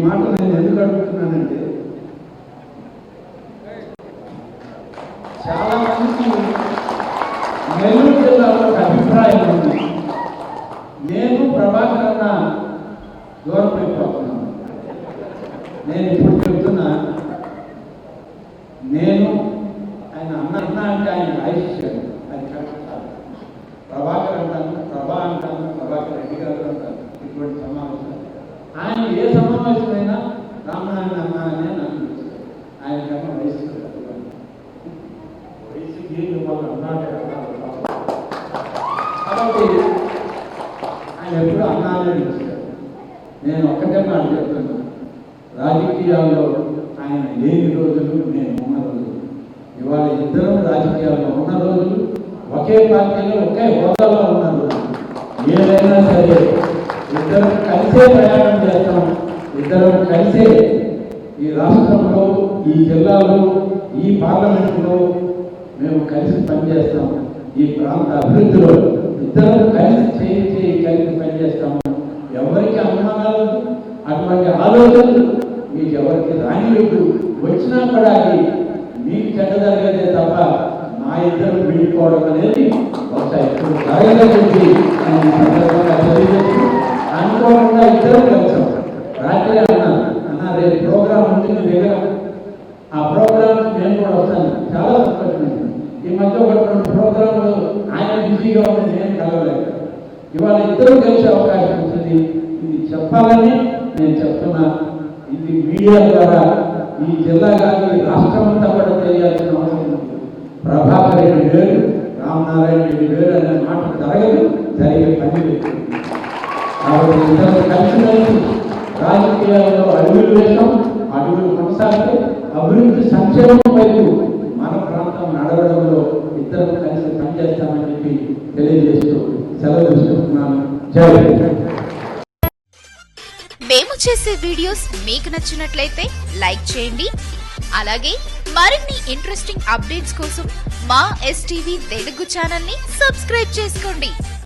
మాట నేను ఎందుకు అడుగుతున్నానంటే చాలా మందికి నెల్లూరు జిల్లాలో ఒక అభిప్రాయం ఉంది. నేను ప్రభాకర్ అన్న దూరం అయిపోతున్నాను నేను ఇప్పుడు చెప్తున్నా నేను ఆయన అన్న అన్న అంటే ఆయన రాయించాడు అది కరెక్ట్ కాదు ప్రభాకర్ అంటాను ప్రభా అంటాను ప్రభాకర్ రెడ్డి గారు అంటాను ఇటువంటి సమావేశాలు ఆయన ఏ సమావేశమైనా రామనారాయణ అన్న అనే నాకు. ఆయన కన్నా వయసు. వయసు గీళ్ళు వాళ్ళు అన్నాడే అన్నారు కాబట్టి ఆయన ఎప్పుడు అన్నానే నేను ఒక్కటే మాట చెప్తున్నాను రాజకీయాల్లో ఆయన లేని రోజులు నేను ఉన్న రోజులు. ఇవాళ ఇద్దరం రాజకీయాల్లో ఉన్న రోజులు ఒకే పార్టీలో ఒకే హోదాలో ఉన్న రోజులు. ఏదైనా సరే ఇద్దరం కలిసే ప్రయాణం చేస్తాం. ఇద్దరం కలిసే ఈ రాష్ట్రంలో ఈ జిల్లాలో ఈ పార్లమెంట్లో మేము కలిసి పనిచేస్తాం ఈ ప్రాంత అభివృద్ధిలో ఇద్దరం కలిసి చేయి చేయి కలిసి పనిచేస్తాము. ఎవరికి అనుమానాలు అటువంటి ఆలోచనలు మీకు ఎవరికి రానివ్వద్దు. వచ్చినా కూడా అది మీకు చెడ్డ జరగదే తప్ప మా ఇద్దరు విడిపోవడం అనేది ఒక ఎప్పుడు నేను ఈ సందర్భంగా తెలియజేస్తూ అనుకోకుండా ఇద్దరం కలిసాం రాత్రి అన్నాను అన్న రేపు ప్రోగ్రామ్ ఉంది మీ దగ్గర ఆ ప్రోగ్రామ్ నేను కూడా వస్తాను. చాలా సంతోషమైంది ఈ మధ్య ఒక రెండు ప్రోగ్రాంలు ఆయన బిజీగా ఉంది నేను కలవలేదు. ఇవాళ ఇద్దరు కలిసే అవకాశం ఉంటుంది ఇది చెప్పాలని నేను చెప్తున్నా. ఇది మీడియా ద్వారా ఈ జిల్లా కానీ రాష్ట్రం అంతా కూడా తెలియాల్సిన అవసరం ఉంది. ప్రభాకర్ రెడ్డి వేరు రామనారాయణ రెడ్డి వేరు అనే మాట జరగదు జరిగే పని లేదు. కాబట్టి ఇద్దరు కలిసి రాజకీయాల్లో అడుగులు వేసాం అడుగులు అభివృద్ధి సంక్షేమం వైపు మన ప్రాంతం నడవడంలో ఇద్దరు కలిసి పనిచేస్తామని చెప్పి తెలియజేస్తూ సెలవు తీసుకుంటున్నాను. జై మేము చేసే వీడియోస్ మీకు నచ్చినట్లయితే లైక్ చేయండి. అలాగే మరిన్ని ఇంట్రెస్టింగ్ అప్డేట్స్ కోసం మా ఎస్టీవీ తెలుగు ఛానల్ని సబ్స్క్రైబ్ చేసుకోండి.